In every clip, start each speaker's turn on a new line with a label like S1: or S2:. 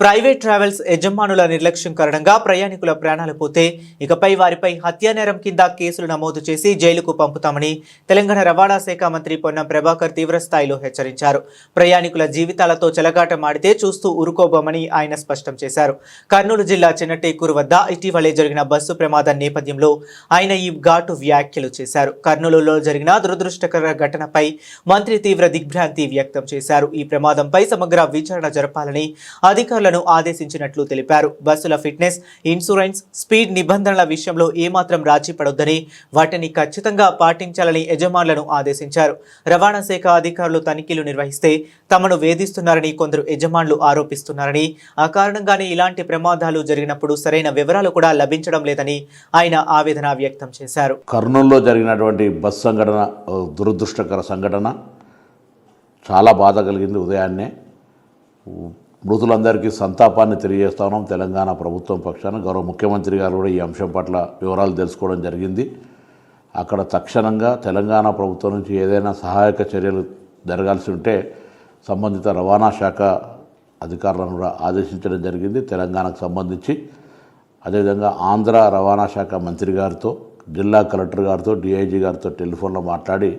S1: Private travels యజమానుల నిర్లక్ష్యం కారణంగా ప్రయాణికుల ప్రాణాలు పోతే ఇకపై వారిపై హత్యానేరం కింద కేసులు నమోదు చేసి జైలుకు పంపుతామని తెలంగాణ రవాణా శాఖ మంత్రి పొన్నం ప్రభాకర్ తీవ్రస్థాయిలో హెచ్చరించారు. ప్రయాణికుల జీవితాలతో చెలగాటమాడితే చూస్తూ ఊరుకోబోమని ఆయన స్పష్టం చేశారు. కర్నూలు జిల్లా చిన్నటేకూరు వద్ద ఇటీవలే జరిగిన బస్సు ప్రమాదం నేపథ్యంలో ఆయన ఈ ఘాటు వ్యాఖ్యలు చేశారు. కర్నూలులో జరిగిన దురదృష్టకర ఘటనపై మంత్రి తీవ్ర దిగ్భ్రాంతి వ్యక్తం చేశారు. ఈ ప్రమాదంపై సమగ్ర విచారణ జరపాలని అధికారులు అధికారులను ఆదేశించినట్లు తెలిపారు. బస్సుల ఫిట్నెస్ ఇన్సూరెన్స్ స్పీడ్ నిబంధనల విషయంలో ఏమాత్రం రాజీ పడొద్దని వాటిని ఖచ్చితంగా పాటించాలని యజమానులను ఆదేశించారు. రవాణా శాఖ అధికారులు తనిఖీలు నిర్వహిస్తే తమను వేధిస్తున్నారని కొందరు యజమానులు ఆరోపిస్తున్నారని ఆ కారణంగానే ఇలాంటి ప్రమాదాలు జరిగినప్పుడు సరైన వివరాలు కూడా లభించడం లేదని ఆయన ఆవేదన వ్యక్తం చేశారు.
S2: కర్నూలులో జరిగినటువంటి బస్ సంఘటన దురదృష్టకర సంఘటన చాలా బాధ కలిగింది ఉదయాన్నే. మృతులందరికీ సంతాపాన్ని తెలియజేస్తాను తెలంగాణ ప్రభుత్వం పక్షాన గౌరవ ముఖ్యమంత్రి గారు కూడా ఈ అంశం పట్ల వివరాలు తెలుసుకోవడం జరిగింది. అక్కడ తక్షణంగా తెలంగాణ ప్రభుత్వం నుంచి ఏదైనా సహాయక చర్యలు జరగాల్సి ఉంటే సంబంధిత రవాణా శాఖ అధికారులను కూడా ఆదేశించడం జరిగింది. తెలంగాణకు సంబంధించి అదేవిధంగా ఆంధ్ర రవాణా శాఖ మంత్రి గారితో జిల్లా కలెక్టర్ గారితో డిఐజీ గారితో టెలిఫోన్లో మాట్లాడి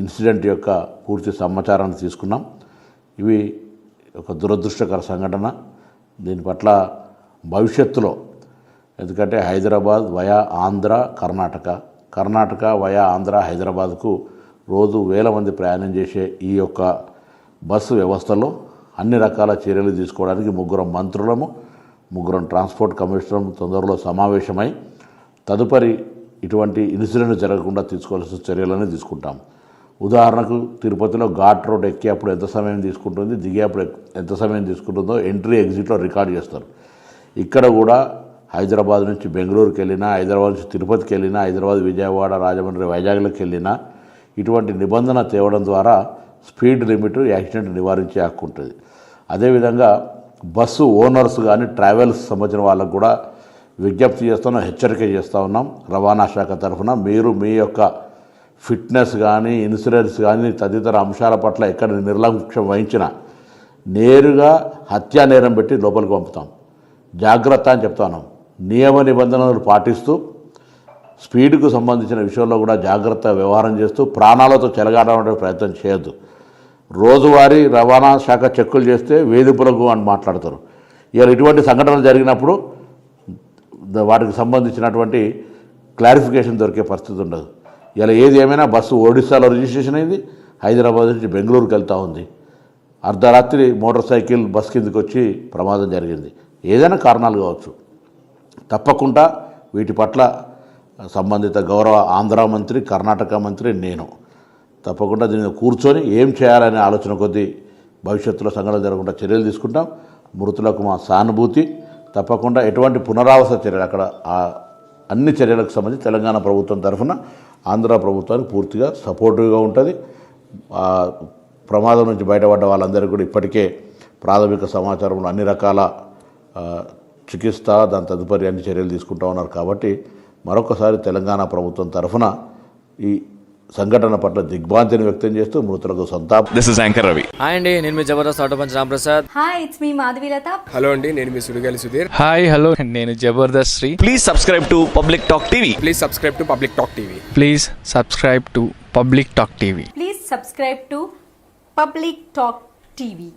S2: ఇన్సిడెంట్ యొక్క పూర్తి సమాచారాన్ని తీసుకున్నాం. ఇవి ఒక దురదృష్టకర సంఘటన. దీని పట్ల భవిష్యత్తులో ఎందుకంటే హైదరాబాద్ వయా ఆంధ్ర కర్ణాటక. కర్ణాటక వయా ఆంధ్ర హైదరాబాద్కు రోజు వేల మంది ప్రయాణం చేసే ఈ యొక్క బస్సు వ్యవస్థలో అన్ని రకాల చర్యలు తీసుకోవడానికి ముగ్గురం మంత్రులము ముగ్గురం ట్రాన్స్పోర్ట్ కమిషనర్ తొందరలో సమావేశమై తదుపరి ఇటువంటి ఇన్సిడెంట్ జరగకుండా తీసుకోవాల్సిన చర్యలను తీసుకుంటాం ఉదాహరణకు తిరుపతిలో ఘాట్ రోడ్ ఎక్కేప్పుడు ఎంత సమయం తీసుకుంటుంది దిగేప్పుడు ఎంత సమయం తీసుకుంటుందో ఎంట్రీ ఎగ్జిట్లో రికార్డ్ చేస్తారు. ఇక్కడ కూడా హైదరాబాద్ నుంచి బెంగళూరుకి వెళ్ళినా హైదరాబాద్ నుంచి తిరుపతికి వెళ్ళినా హైదరాబాద్ విజయవాడ రాజమండ్రి వైజాగ్లోకి వెళ్ళినా ఇటువంటి నిబంధన తేవడం ద్వారా స్పీడ్ లిమిట్ యాక్సిడెంట్ నివారించే హక్కు ఉంటుంది. అదేవిధంగా బస్సు ఓనర్స్ కానీ ట్రావెల్స్ సంబంధించిన వాళ్ళకు కూడా విజ్ఞప్తి చేస్తున్నాం హెచ్చరిక చేస్తూ ఉన్నాం. రవాణా శాఖ తరఫున మీరు మీ యొక్క ఫిట్నెస్ కానీ ఇన్సూరెన్స్ కానీ తదితర అంశాల పట్ల ఎక్కడ నిర్లక్ష్యం వహించినా నేరుగా హత్యా నేరం పెట్టి లోపలికి పంపుతాం. జాగ్రత్త అని చెప్తాను. నియమ నిబంధనలు పాటిస్తూ స్పీడ్కు సంబంధించిన విషయంలో కూడా జాగ్రత్త వ్యవహారం చేస్తూ ప్రాణాలతో చెలగాడమే ప్రయత్నం చేయొద్దు. రోజువారీ రవాణా శాఖ చెక్కులు చేస్తే వేధింపులకు అని మాట్లాడతారు. ఇలా ఇటువంటి సంఘటనలు జరిగినప్పుడు వాటికి సంబంధించినటువంటి క్లారిఫికేషన్ దొరికే పరిస్థితి ఉండదు. ఇలా ఏది ఏమైనా బస్సు ఒడిశాలో రిజిస్ట్రేషన్ అయింది హైదరాబాద్ నుంచి బెంగళూరుకి వెళ్తూ ఉంది. అర్ధరాత్రి మోటార్ సైకిల్ బస్ కిందకి వచ్చి ప్రమాదం జరిగింది. ఏదైనా కారణాలు కావచ్చు. తప్పకుండా వీటి పట్ల సంబంధిత గౌరవ ఆంధ్ర మంత్రి కర్ణాటక మంత్రి నేను. తప్పకుండా దీని కూర్చొని ఏం చేయాలనే ఆలోచన కొద్దీ భవిష్యత్తులో సంఘటన జరగకుండా చర్యలు తీసుకుంటాం. మృతులకు మా సానుభూతి. తప్పకుండా ఎటువంటి పునరావాస చర్యలు అక్కడ అన్ని చర్యలకు సంబంధించి తెలంగాణ ప్రభుత్వం తరఫున ఆంధ్ర ప్రభుత్వానికి పూర్తిగా సపోర్టివ్గా ఉంటుంది. ప్రమాదం నుంచి బయటపడ్డ వాళ్ళందరికీ కూడా ఇప్పటికే ప్రాథమిక సమాచారంలో అన్ని రకాల చికిత్స దాని తదుపరి అన్ని చర్యలు తీసుకుంటా ఉన్నారు. కాబట్టి మరొకసారి తెలంగాణ ప్రభుత్వం తరఫున ఈ సంఘటన పట్ల దిగ్భ్రాంతిని వ్యక్తం చేస్తూ మృతులకు సంతాప.
S3: This is anchor Ravi
S4: hi అండి నేను మీ Jabardasth auto punch Ramprasad.
S5: Hi it's me Madhavilatha
S6: hello అండి నేను మీ సుడిగాలి సుధీర్.
S7: హాయ్ హలో నేను Jabardasth Sri.
S3: Please subscribe to public talk TV
S6: please subscribe to public talk TV
S7: please subscribe to public talk TV
S5: please subscribe to public talk TV